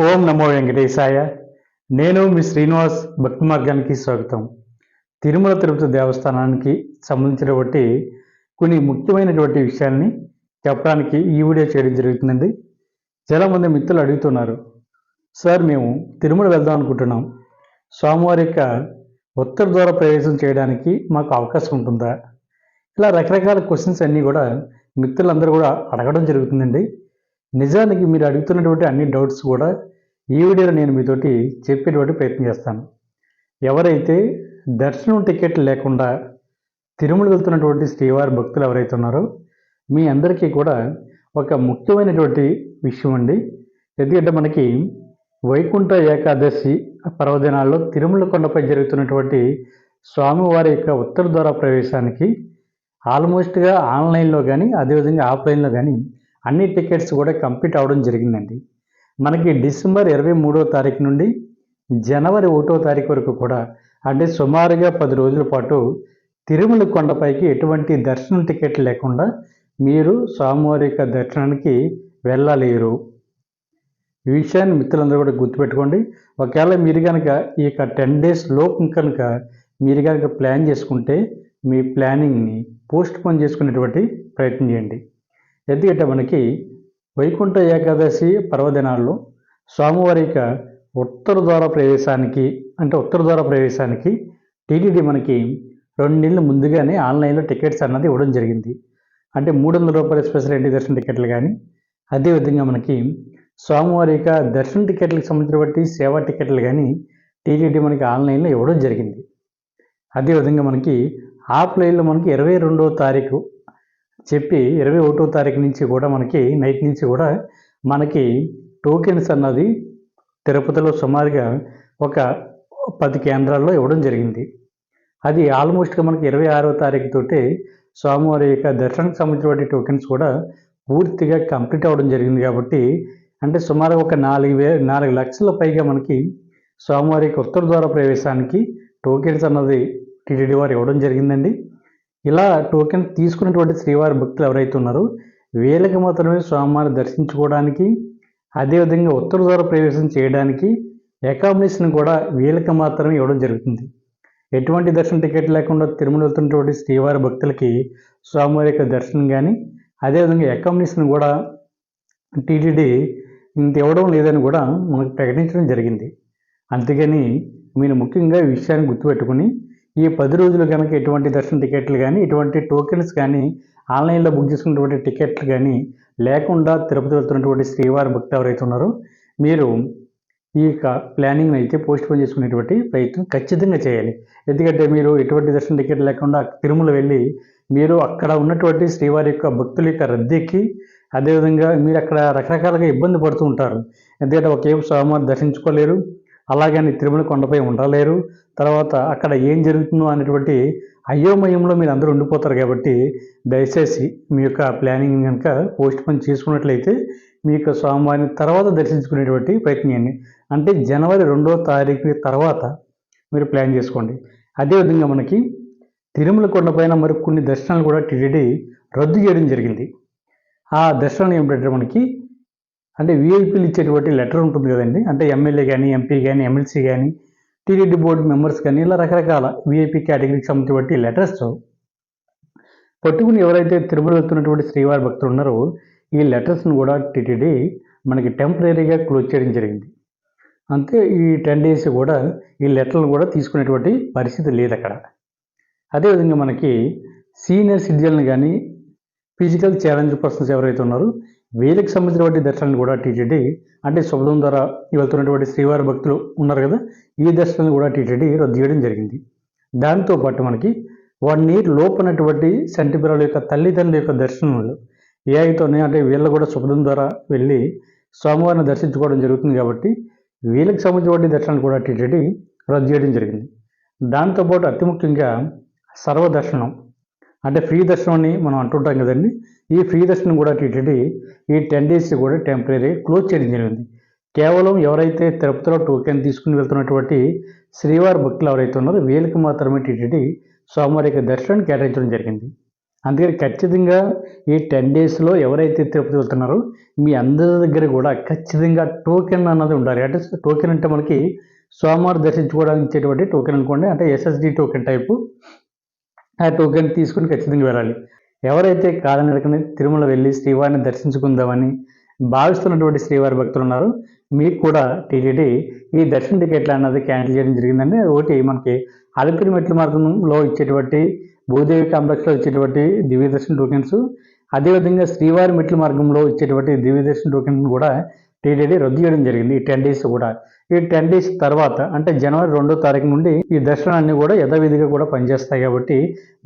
ఓం నమో వెంకటేశాయ. నేను మీ శ్రీనివాస్ భక్తి మార్గానికి స్వాగతం. తిరుమల తిరుపతి దేవస్థానానికి సంబంధించినటువంటి కొన్ని ముఖ్యమైనటువంటి విషయాల్ని చెప్పడానికి ఈ వీడియో చేయడం జరుగుతుందండి. చాలామంది మిత్రులు అడుగుతున్నారు సార్ మేము తిరుమల వెళ్దాం అనుకుంటున్నాం. స్వామివారి యొక్క ఉత్తర ద్వార ప్రవేశం చేయడానికి మాకు అవకాశం ఉంటుందా? ఇలా రకరకాల క్వశ్చన్స్ అన్నీ కూడా మిత్రులందరూ కూడా అడగడం జరుగుతుందండి. నిజానికి మీరు అడుగుతున్నటువంటి అన్ని డౌట్స్ కూడా ఈ వీడియోలో నేను మీతోటి చెప్పేటువంటి ప్రయత్నం చేస్తాను. ఎవరైతే దర్శనం టికెట్ లేకుండా తిరుమల వెళ్తున్నటువంటి శ్రీవారి భక్తులు ఎవరైతే ఉన్నారో మీ అందరికీ కూడా ఒక ముఖ్యమైనటువంటి విషయం అండి. ఎందుకంటే మనకి వైకుంఠ ఏకాదశి పర్వదినాల్లో తిరుమల కొండపై జరుగుతున్నటువంటి స్వామివారి యొక్క ఉత్తర ద్వార ప్రవేశానికి ఆల్మోస్ట్గా ఆన్లైన్లో కానీ అదేవిధంగా ఆఫ్లైన్లో కానీ అన్ని టికెట్స్ కూడా కంప్లీట్ అవ్వడం జరిగిందండి. మనకి డిసెంబర్ ఇరవై మూడో తారీఖు నుండి జనవరి ఒకటో తారీఖు వరకు కూడా అంటే సుమారుగా పది రోజుల పాటు తిరుమల కొండపైకి ఎటువంటి దర్శనం టికెట్ లేకుండా మీరు సామూహిక దర్శనానికి వెళ్ళలేరు. ఈ విషయాన్ని మిత్రులందరూ కూడా గుర్తుపెట్టుకోండి. ఒకవేళ మీరు కనుక ఈ యొక్క టెన్ డేస్ లోపు కనుక మీరు కనుక ప్లాన్ చేసుకుంటే మీ ప్లానింగ్ని పోస్ట్ పోన్ చేసుకునేటువంటి ప్రయత్నం చేయండి. ఎందుకంటే మనకి వైకుంఠ ఏకాదశి పర్వదినాల్లో స్వామివారిక ఉత్తర ద్వార ప్రవేశానికి అంటే ఉత్తర ద్వార ప్రవేశానికి టీటీడీ మనకి రెండు నెలలు ముందుగానే ఆన్లైన్లో టికెట్స్ అన్నది ఇవ్వడం జరిగింది. అంటే మూడు వందల రూపాయల స్పెషల్ ఎంట్రీ దర్శన టికెట్లు కానీ అదేవిధంగా మనకి స్వామివారి యొక్క దర్శన టికెట్లకు సంబంధించినటువంటి సేవా టికెట్లు కానీ టీటీడీ మనకి ఆన్లైన్లో ఇవ్వడం జరిగింది. అదేవిధంగా మనకి ఆఫ్లైన్లో మనకి ఇరవై రెండవ తారీఖు చెప్పి ఇరవై ఒకటో తారీఖు నుంచి కూడా మనకి నైట్ నుంచి కూడా మనకి టోకెన్స్ అన్నది తిరుపతిలో సుమారుగా ఒక పది కేంద్రాల్లో ఇవ్వడం జరిగింది. అది ఆల్మోస్ట్గా మనకి ఇరవై ఆరో తారీఖు తోటి స్వామివారి యొక్క దర్శనానికి సంబంధించినటువంటి టోకెన్స్ కూడా పూర్తిగా కంప్లీట్ అవ్వడం జరిగింది కాబట్టి అంటే సుమారు ఒక నాలుగు వే నాలుగు లక్షల పైగా మనకి స్వామివారి యొక్క ఉత్తర ద్వార ప్రవేశానికి టోకెన్స్ అన్నది టీటీడీ వారు ఇవ్వడం జరిగిందండి. ఇలా టోకెన్ తీసుకున్నటువంటి శ్రీవారి భక్తులు ఎవరైతే ఉన్నారో వీళ్ళకి మాత్రమే స్వామివారిని దర్శించుకోవడానికి అదేవిధంగా ఉత్తర ద్వార ప్రవేశం చేయడానికి అకామిడేషన్ కూడా వీళ్ళకి మాత్రమే ఇవ్వడం జరుగుతుంది. ఎటువంటి దర్శన టికెట్ లేకుండా తిరుమల వెళ్తున్నటువంటి శ్రీవారి భక్తులకి స్వామివారి యొక్క దర్శనం కానీ అదేవిధంగా అకామిడేషన్ కూడా టీటీడీ ఇంత ఇవ్వడం లేదని కూడా మనకు ప్రకటించడం జరిగింది. అందుకని మీరు ముఖ్యంగా ఈ విషయాన్ని గుర్తుపెట్టుకుని ఈ పది రోజులు కనుక ఎటువంటి దర్శన టికెట్లు కానీ ఇటువంటి టోకెన్స్ కానీ ఆన్లైన్లో బుక్ చేసుకున్నటువంటి టికెట్లు కానీ లేకుండా తిరుపతి వెళ్తున్నటువంటి శ్రీవారి భక్తి ఎవరైతే ఉన్నారో మీరు ఈ యొక్క ప్లానింగ్ అయితే పోస్ట్ పోన్ చేసుకునేటువంటి ప్రయత్నం ఖచ్చితంగా చేయాలి. ఎందుకంటే మీరు ఎటువంటి దర్శన టికెట్ లేకుండా తిరుమల వెళ్ళి మీరు అక్కడ ఉన్నటువంటి శ్రీవారి యొక్క భక్తుల యొక్క రద్దీకి అదేవిధంగా మీరు అక్కడ రకరకాలుగా ఇబ్బంది పడుతూ ఉంటారు. ఎందుకంటే ఒకేపు స్వామివారిని దర్శించుకోలేరు. అలాగని తిరుమల కొండపై ఉండలేరు. తర్వాత అక్కడ ఏం జరుగుతుందో అనేటువంటి అయోమయంలో మీరు అందరూ ఉండిపోతారు కాబట్టి దయచేసి మీ యొక్క ప్లానింగ్ కనుక పోస్ట్ పోన్ చేసుకున్నట్లయితే మీ యొక్క స్వామివారిని తర్వాత దర్శించుకునేటువంటి ప్రయత్నం చేయండి అంటే జనవరి రెండో తారీఖు తర్వాత మీరు ప్లాన్ చేసుకోండి. అదేవిధంగా మనకి తిరుమల కొండపైన మరి కొన్ని దర్శనాలు కూడా టీటీడీ రద్దు చేయడం జరిగింది. ఆ దర్శనాలు ఏమిటంటే మనకి అంటే వీఐపీలు ఇచ్చేటువంటి లెటర్ ఉంటుంది కదండి. అంటే ఎమ్మెల్యే కానీ ఎంపీ కానీ ఎమ్మెల్సీ కానీ టీడీడీ బోర్డు మెంబర్స్ కానీ ఇలా రకరకాల వీఐపీ కేటగిరీకి సంబంధించినటువంటి లెటర్స్ పట్టుకుని ఎవరైతే తిరుమల వెళ్తున్నటువంటి శ్రీవారి భక్తులు ఉన్నారో ఈ లెటర్స్ను కూడా టీటీడీ మనకి టెంపరీగా క్లోజ్ చేయడం జరిగింది. అంతే ఈ టెన్ డేస్ కూడా ఈ లెటర్లు కూడా తీసుకునేటువంటి పరిస్థితి లేదు అక్కడ. అదేవిధంగా మనకి సీనియర్ సిటిజన్లు కానీ ఫిజికల్ ఛాలెంజ్ పర్సన్స్ ఎవరైతే ఉన్నారో వీళ్ళకి సంబంధించినటువంటి దర్శనాలు కూడా టీటీడీ అంటే శుభదం ద్వారా వెళ్తున్నటువంటి శ్రీవారి భక్తులు ఉన్నారు కదా ఈ దర్శనాన్ని కూడా టీటీడీ రద్దు చేయడం జరిగింది. దాంతోపాటు మనకి వన్ ఇయర్ లోపునటువంటి సంటిపిల్లల యొక్క తల్లిదండ్రుల యొక్క దర్శనాలు ఏ అయితే అంటే వీళ్ళు కూడా శుభదం ద్వారా వెళ్ళి స్వామివారిని దర్శించుకోవడం జరుగుతుంది కాబట్టి వీళ్ళకి సంబంధించిన దర్శనాలు కూడా టీటీడీ రద్దు చేయడం జరిగింది. దాంతోపాటు అతి ముఖ్యంగా సర్వదర్శనం అంటే ఫ్రీ దర్శనం మనం అంటుంటాం కదండి. ఈ ఫ్రీ దర్శనం కూడా టీటీడీ ఈ టెన్ డేస్ కూడా టెంపరీ క్లోజ్ చేయడం జరిగింది. కేవలం ఎవరైతే తిరుపతిలో టోకెన్ తీసుకుని వెళ్తున్నటువంటి శ్రీవారి భక్తులు ఎవరైతే ఉన్నారో వీళ్ళకి మాత్రమే టీటీడీ స్వామివారి యొక్క దర్శనాన్ని కేటాయించడం జరిగింది. అందుకని ఖచ్చితంగా ఈ టెన్ డేస్లో ఎవరైతే తిరుపతి వెళ్తున్నారో మీ అందరి దగ్గర కూడా ఖచ్చితంగా టోకెన్ అన్నది ఉండాలి. అంటే టోకెన్ అంటే మనకి సోమవారి దర్శించుకోవడానికి ఇచ్చేటువంటి టోకెన్ అనుకోండి. అంటే ఎస్ఎస్డి టోకెన్ టైపు ఆ టోకెన్ తీసుకుని ఖచ్చితంగా వెళ్ళాలి. ఎవరైతే కాలనడకని తిరుమల వెళ్ళి శ్రీవారిని దర్శించుకుందామని భావిస్తున్నటువంటి శ్రీవారి భక్తులు ఉన్నారు మీకు కూడా టీటీడీ ఈ దర్శన టికెట్లు అన్నది క్యాన్సిల్ చేయడం జరిగిందండి. ఒకటి మనకి అలిపిరి మెట్ల మార్గంలో ఇచ్చేటువంటి భూదేవి కాంప్లెక్స్లో ఇచ్చేటువంటి దివ్య దర్శన టోకెన్స్ అదేవిధంగా శ్రీవారి మెట్ల మార్గంలో ఇచ్చేటువంటి దివ్య దర్శన టోకెన్ కూడా టీటీడీ రద్దు చేయడం జరిగింది. ఈ టెన్ డేస్ కూడా. ఈ టెన్ డేస్ తర్వాత అంటే జనవరి రెండో తారీఖు నుండి ఈ దర్శనాన్ని కూడా యథావిధిగా కూడా పనిచేస్తాయి కాబట్టి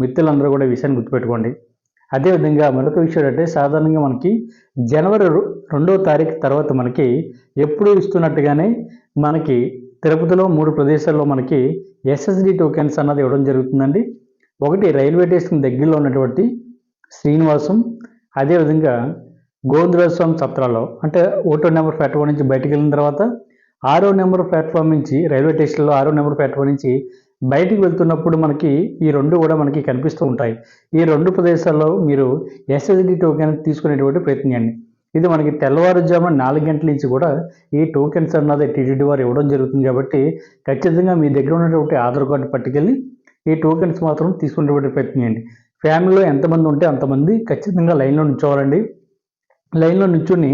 మిత్రులందరూ కూడా ఈ విషయాన్ని గుర్తుపెట్టుకోండి. అదేవిధంగా మరొక విషయం అంటే సాధారణంగా మనకి జనవరి రెండో తారీఖు తర్వాత మనకి ఎప్పుడు ఇస్తున్నట్టుగానే మనకి తిరుపతిలో మూడు ప్రదేశాల్లో మనకి ఎస్ఎస్డి టోకెన్స్ అన్నది ఇవ్వడం జరుగుతుందండి. ఒకటి రైల్వే స్టేషన్ దగ్గరలో ఉన్నటువంటి శ్రీనివాసం అదేవిధంగా గోవిందరాజ స్వామి సత్రాలో అంటే ఒకటో నెంబర్ ప్లాట్ఫామ్ నుంచి బయటకు వెళ్ళిన తర్వాత ఆరో నెంబర్ ప్లాట్ఫామ్ నుంచి రైల్వే స్టేషన్లో ఆరో నెంబర్ ప్లాట్ఫామ్ నుంచి బయటికి వెళ్తున్నప్పుడు మనకి ఈ రెండు కూడా మనకి కనిపిస్తూ ఉంటాయి. ఈ రెండు ప్రదేశాల్లో మీరు ఎస్ఎస్డి టోకెన్ తీసుకునేటువంటి ప్రయత్నం చేయండి. ఇది మనకి తెల్లవారుజామున నాలుగు గంటల నుంచి కూడా ఈ టోకెన్స్ అన్నది టీటీడీ వారు ఇవ్వడం జరుగుతుంది కాబట్టి ఖచ్చితంగా మీ దగ్గర ఉన్నటువంటి ఆధార్ కార్డు పట్టుకెళ్ళి ఈ టోకెన్స్ మాత్రం తీసుకునేటువంటి ప్రయత్నం చేయండి. ఫ్యామిలీలో ఎంతమంది ఉంటే అంతమంది ఖచ్చితంగా లైన్లో నుంచోవాలండి. లైన్లో నుంచుని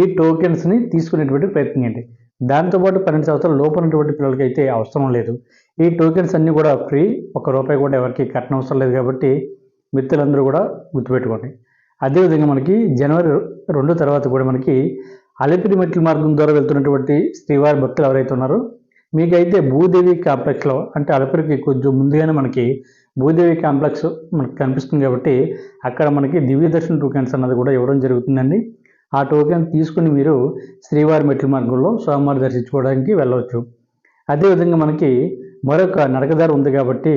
ఈ టోకెన్స్ని తీసుకునేటువంటి ప్రయత్నం చేయండి. దాంతోపాటు పన్నెండు సంవత్సరాలు లోపు ఉన్నటువంటి పిల్లలకి అయితే అవసరం లేదు. ఈ టోకెన్స్ అన్నీ కూడా ఫ్రీ. ఒక రూపాయి కూడా ఎవరికి కట్టనవసరం లేదు కాబట్టి మిత్రులందరూ కూడా గుర్తుపెట్టుకోండి. అదేవిధంగా మనకి జనవరి రెండు తర్వాత కూడా మనకి అలిపిరి మెట్ల మార్గం ద్వారా వెళ్తున్నటువంటి శ్రీవారి భక్తులు ఎవరైతే ఉన్నారో మీకైతే భూదేవి కాంప్లెక్స్లో అంటే అలపరికి కొంచెం ముందుగానే మనకి భూదేవి కాంప్లెక్స్ మనకి కనిపిస్తుంది కాబట్టి అక్కడ మనకి దివ్య దర్శన టోకెన్స్ అన్నది కూడా ఇవ్వడం జరుగుతుందండి. ఆ టోకెన్ తీసుకుని మీరు శ్రీవారి మెట్ల మార్గంలో స్వామివారి దర్శించుకోవడానికి వెళ్ళవచ్చు. అదేవిధంగా మనకి మరొక నడకదారి ఉంది కాబట్టి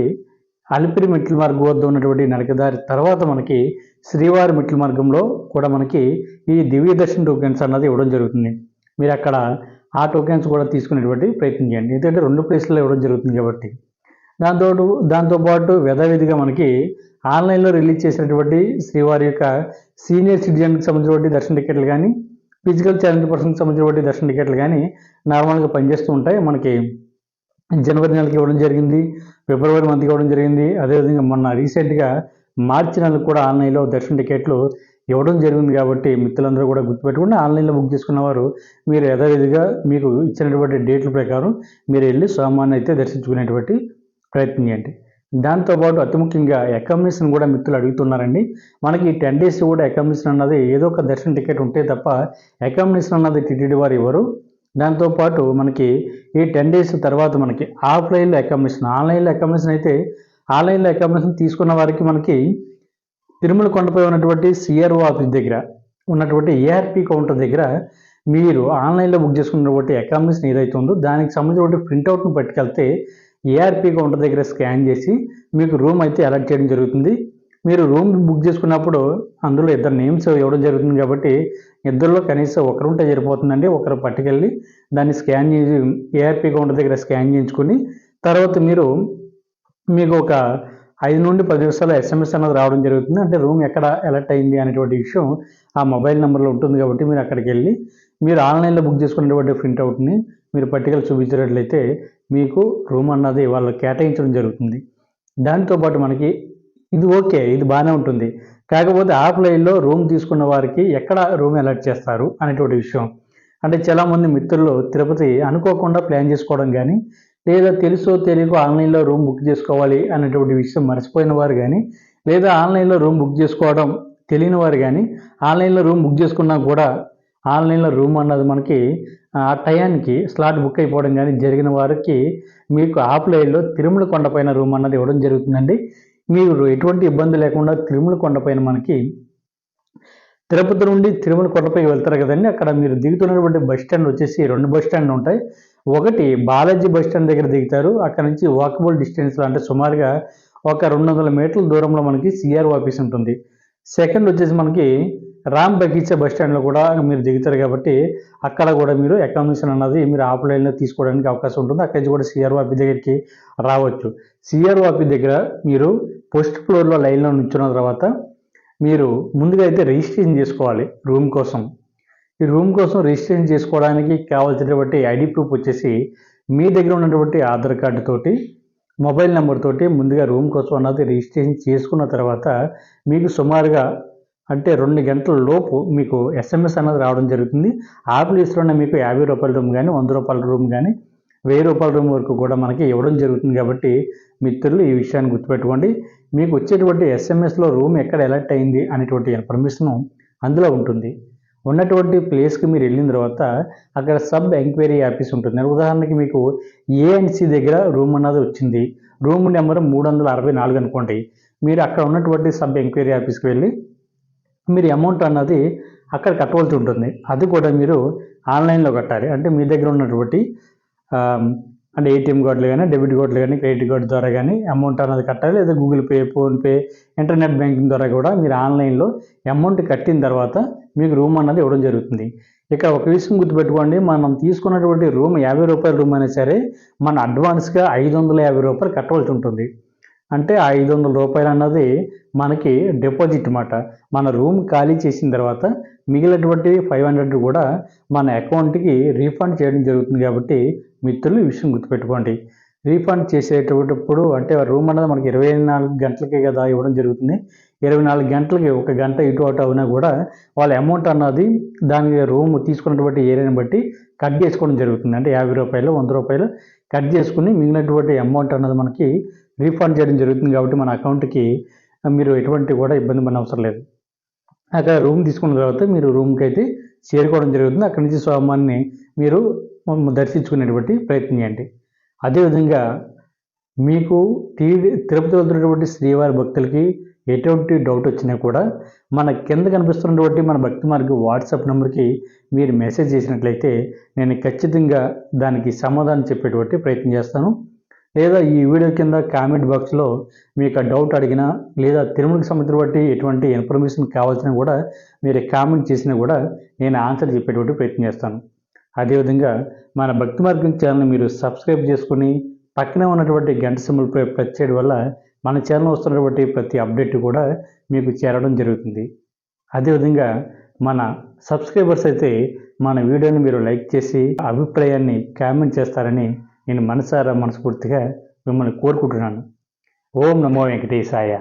అలిపిరి మెట్ల మార్గం వద్ద ఉన్నటువంటి నడకదారి తర్వాత మనకి శ్రీవారి మెట్ల మార్గంలో కూడా మనకి ఈ దివ్య దర్శన టోకెన్స్ అన్నది ఇవ్వడం జరుగుతుంది. మీరు అక్కడ ఆ టోకెన్స్ కూడా తీసుకునేటువంటి ప్రయత్నం చేయండి. ఎందుకంటే రెండు ప్లేస్లలో ఇవ్వడం జరుగుతుంది కాబట్టి. దాంతో దాంతోపాటు యథావిధిగా మనకి ఆన్లైన్లో రిలీజ్ చేసినటువంటి శ్రీవారి యొక్క సీనియర్ సిటిజన్కి సంబంధించినటువంటి దర్శన టికెట్లు కానీ ఫిజికల్ ఛాలెంజ్ పర్సన్కి సంబంధించినటువంటి దర్శన టికెట్లు కానీ నార్మల్గా పనిచేస్తూ ఉంటాయి. మనకి జనవరి నెలకి ఇవ్వడం జరిగింది ఫిబ్రవరి మంత్కి ఇవ్వడం జరిగింది. అదేవిధంగా మొన్న రీసెంట్గా మార్చి నెలకు కూడా ఆన్లైన్లో దర్శన టికెట్లు ఇవ్వడం జరిగింది కాబట్టి మిత్రులందరూ కూడా గుర్తుపెట్టుకుని ఆన్లైన్లో బుక్ చేసుకున్న వారు మీరు యథావిధిగా మీకు ఇచ్చినటువంటి డేట్ల ప్రకారం మీరు వెళ్ళి స్వామివారిని అయితే దర్శించుకునేటువంటి ప్రయత్నం చేయండి. దాంతోపాటు అతి ముఖ్యంగా అకామిడేషన్ కూడా మిత్రులు అడుగుతున్నారండి. మనకి టెన్ డేస్ కూడా అకామిడేషన్ అన్నది ఏదో ఒక దర్శన టికెట్ ఉంటే తప్ప అకామిడేషన్ అన్నది టీటీడీ వారు ఇవ్వరు. దాంతోపాటు మనకి ఈ టెన్ డేస్ తర్వాత మనకి ఆఫ్లైన్లో అకామిడేషన్ ఆన్లైన్లో అకామిడేషన్ అయితే ఆన్లైన్లో అకామిడేషన్ తీసుకున్న వారికి మనకి తిరుమల కొండపై ఉన్నటువంటి సిఆర్ఓ ఆఫీస్ దగ్గర ఉన్నటువంటి ఏఆర్పి కౌంటర్ దగ్గర మీరు ఆన్లైన్లో బుక్ చేసుకున్నటువంటి అకామిడేషన్ ఏదైతే ఉందో దానికి సంబంధించినటువంటి ప్రింట్అవుట్ను పట్టుకెళ్తే ఏఆర్పి కౌంటర్ దగ్గర స్కాన్ చేసి మీకు రూమ్ అయితే అలర్ట్ చేయడం జరుగుతుంది. మీరు రూమ్ బుక్ చేసుకున్నప్పుడు అందులో ఇద్దరు నేమ్స్ ఇవ్వడం జరుగుతుంది కాబట్టి ఇద్దరిలో కనీసం ఒకరు ఉంటే సరిపోతుందండి. ఒకరు పట్టుకెళ్ళి దాన్ని స్కాన్ చేసి ఏఆర్పి కౌంటర్ దగ్గర స్కాన్ చేయించుకొని తర్వాత మీరు మీకు ఒక ఐదు నుండి పది నిమిషాలు ఎస్ఎంఎస్ అన్నది రావడం జరుగుతుంది. అంటే రూమ్ ఎక్కడ ఎలర్ట్ అయింది అనేటువంటి విషయం ఆ మొబైల్ నెంబర్లో ఉంటుంది కాబట్టి మీరు అక్కడికి వెళ్ళి మీరు ఆన్లైన్లో బుక్ చేసుకున్నటువంటి ప్రింట్అవుట్ని మీరు పట్టికలు చూపించినట్లయితే మీకు రూమ్ అన్నది వాళ్ళు కేటాయించడం జరుగుతుంది. దాంతోపాటు మనకి ఇది ఓకే ఇది బాగానే ఉంటుంది. కాకపోతే ఆఫ్లైన్లో రూమ్ తీసుకున్న వారికి ఎక్కడ రూమ్ అలర్ట్ చేస్తారు అనేటువంటి విషయం. అంటే చాలామంది మిత్రులు తిరుపతి అనుకోకుండా ప్లాన్ చేసుకోవడం కానీ లేదా తెలుసో తెలియకో ఆన్లైన్లో రూమ్ బుక్ చేసుకోవాలి అనేటువంటి విషయం మర్చిపోయిన వారు కానీ లేదా ఆన్లైన్లో రూమ్ బుక్ చేసుకోవడం తెలియని వారు కానీ ఆన్లైన్లో రూమ్ బుక్ చేసుకున్నా కూడా ఆన్లైన్లో రూమ్ అన్నది మనకి ఆ టయానికి స్లాట్ బుక్ అయిపోవడం కానీ జరిగిన వారికి మీకు ఆఫ్లైన్లో తిరుమల కొండపైన రూమ్ అన్నది ఇవ్వడం జరుగుతుందండి. మీరు ఎటువంటి ఇబ్బంది లేకుండా తిరుమల కొండపైన మనకి తిరుపతి నుండి తిరుమల కొండపై వెళ్తారు కదండి. అక్కడ మీరు దిగుతున్నటువంటి బస్ స్టాండ్ వచ్చేసి రెండు బస్ స్టాండ్లు ఉంటాయి. ఒకటి బాలాజీ బస్ స్టాండ్ దగ్గర దిగుతారు. అక్కడ నుంచి వాకబుల్ డిస్టెన్స్లో అంటే సుమారుగా ఒక రెండు వందల మీటర్ల దూరంలో మనకి సిఆర్ ఆఫీస్ ఉంటుంది. సెకండ్ వచ్చేసి మనకి రామ్ బగీచా బస్ స్టాండ్లో కూడా మీరు దిగుతారు కాబట్టి అక్కడ కూడా మీరు అకామిడేషన్ అన్నది మీరు ఆఫ్లైన్లో తీసుకోవడానికి అవకాశం ఉంటుంది. అక్కడి నుంచి కూడా సిఆర్ఓ ఆఫీస్ దగ్గరికి రావచ్చు. సిఆర్ఓ ఆఫీస్ దగ్గర మీరు ఫస్ట్ ఫ్లోర్లో లైన్లో నుంచున్న తర్వాత మీరు ముందుగా అయితే రిజిస్ట్రేషన్ చేసుకోవాలి రూమ్ కోసం. ఈ రూమ్ కోసం రిజిస్ట్రేషన్ చేసుకోవడానికి కావాల్సినటువంటి ఐడి ప్రూఫ్ వచ్చేసి మీ దగ్గర ఉన్నటువంటి ఆధార్ కార్డు తోటి మొబైల్ నెంబర్ తోటి ముందుగా రూమ్ కోసం అన్నది రిజిస్ట్రేషన్ చేసుకున్న తర్వాత మీకు సుమారుగా అంటే రెండు గంటల లోపు మీకు ఎస్ఎంఎస్ అన్నది రావడం జరుగుతుంది. ఆ ప్లేస్లోనే మీకు యాభై రూపాయల రూమ్ కానీ వంద రూపాయల రూమ్ కానీ వెయ్యి రూపాయల రూమ్ వరకు కూడా మనకి ఇవ్వడం జరుగుతుంది కాబట్టి మిత్రులు ఈ విషయాన్ని గుర్తుపెట్టుకోండి. మీకు వచ్చేటువంటి ఎస్ఎంఎస్లో రూమ్ ఎక్కడ ఎలర్ట్ అయింది అనేటువంటి ఇన్ఫర్మేషన్ అందులో ఉంటుంది. ఉన్నటువంటి ప్లేస్కి మీరు వెళ్ళిన తర్వాత అక్కడ సబ్ ఎంక్వైరీ ఆఫీస్ ఉంటుంది. ఉదాహరణకి మీకు ఏఎన్సి దగ్గర రూమ్ అన్నది వచ్చింది. రూమ్ నెంబర్ మూడు వందల అరవై నాలుగు అనుకోండి. మీరు అక్కడ ఉన్నటువంటి సబ్ ఎంక్వైరీ ఆఫీస్కి వెళ్ళి మీరు అమౌంట్ అన్నది అక్కడ కట్టవలసి ఉంటుంది. అది కూడా మీరు ఆన్లైన్లో కట్టాలి. అంటే మీ దగ్గర ఉన్నటువంటి అంటే ఏటీఎం కార్డులు కానీ డెబిట్ కార్డులు కానీ క్రెడిట్ కార్డు ద్వారా కానీ అమౌంట్ అన్నది కట్టాలి. లేదా Google Pay PhonePe internet banking ద్వారా కూడా మీరు ఆన్లైన్లో అమౌంట్ కట్టిన తర్వాత మీకు రూమ్ అన్నది ఇవ్వడం జరుగుతుంది. ఇక ఒక విషయం గుర్తుపెట్టుకోండి. మనం తీసుకున్నటువంటి రూమ్ యాభై రూపాయల రూమ్ అయినా సరే మన అడ్వాన్స్గా ఐదు వందల యాభై రూపాయలు కట్టవలసి ఉంటుంది. అంటే ఐదు వందల రూపాయలు అన్నది మనకి డిపాజిట్ అన్నమాట మన రూమ్ ఖాళీ చేసిన తర్వాత మిగిలినటువంటి ఫైవ్ హండ్రెడ్ కూడా మన అకౌంట్కి రీఫండ్ చేయడం జరుగుతుంది కాబట్టి మిత్రులు ఈ విషయం గుర్తుపెట్టుకోండి. రీఫండ్ చేసేటప్పుడు అంటే రూమ్ అనేది మనకి ఇరవై నాలుగు గంటలకే కదా ఇవ్వడం జరుగుతుంది. ఇరవై నాలుగు గంటలకి ఒక గంట ఇటు అటు అవునా కూడా వాళ్ళ అమౌంట్ అన్నది దాని రూమ్ తీసుకున్నటువంటి ఏరియాని బట్టి కట్ చేసుకోవడం జరుగుతుంది. అంటే యాభై రూపాయలు వంద రూపాయలు కట్ చేసుకుని మిగిలినటువంటి అమౌంట్ అన్నది మనకి రీఫండ్ చేయడం జరుగుతుంది కాబట్టి మన అకౌంట్కి మీరు ఎటువంటి కూడా ఇబ్బంది పడిన అవసరం లేదు. అక్కడ రూమ్ తీసుకున్న తర్వాత మీరు రూమ్కి అయితే చేరుకోవడం జరుగుతుంది. అక్కడి నుంచి స్వామాన్ని మీరు దర్శించుకునేటువంటి ప్రయత్నం చేయండి. అదేవిధంగా మీకు టీ తిరుపతి వెళ్తున్నటువంటి శ్రీవారి భక్తులకి ఎటువంటి డౌట్ వచ్చినా కూడా మన కింద కనిపిస్తున్నటువంటి మన భక్తి మార్గ వాట్సాప్ నెంబర్కి మీరు మెసేజ్ చేసినట్లయితే నేను ఖచ్చితంగా దానికి సమాధానం చెప్పేటువంటి ప్రయత్నం చేస్తాను. లేదా ఈ వీడియో కింద కామెంట్ బాక్స్లో మీకు ఆ డౌట్ అడిగినా లేదా తిరుమలకి సంబంధించిన బట్టి ఎటువంటి ఇన్ఫర్మేషన్ కావాల్సిన కూడా మీరు కామెంట్ చేసినా కూడా నేను ఆన్సర్ చెప్పేటువంటి ప్రయత్నం చేస్తాను. అదేవిధంగా మన భక్తి మార్గం ఛానల్ని మీరు సబ్స్క్రైబ్ చేసుకుని పక్కనే ఉన్నటువంటి గంట సింబల్పై ప్రెస్ చేయడం వల్ల మన ఛానల్ వస్తున్నటువంటి ప్రతి అప్డేట్ కూడా మీకు చేరడం జరుగుతుంది. అదేవిధంగా మన సబ్స్క్రైబర్స్ అయితే మన వీడియోని మీరు లైక్ చేసి అభిప్రాయాన్ని కామెంట్ చేస్తారని నేను మనసారా మనస్ఫూర్తిగా మిమ్మల్ని కోరుకుంటున్నాను ఓం నమో వెంకటేశాయ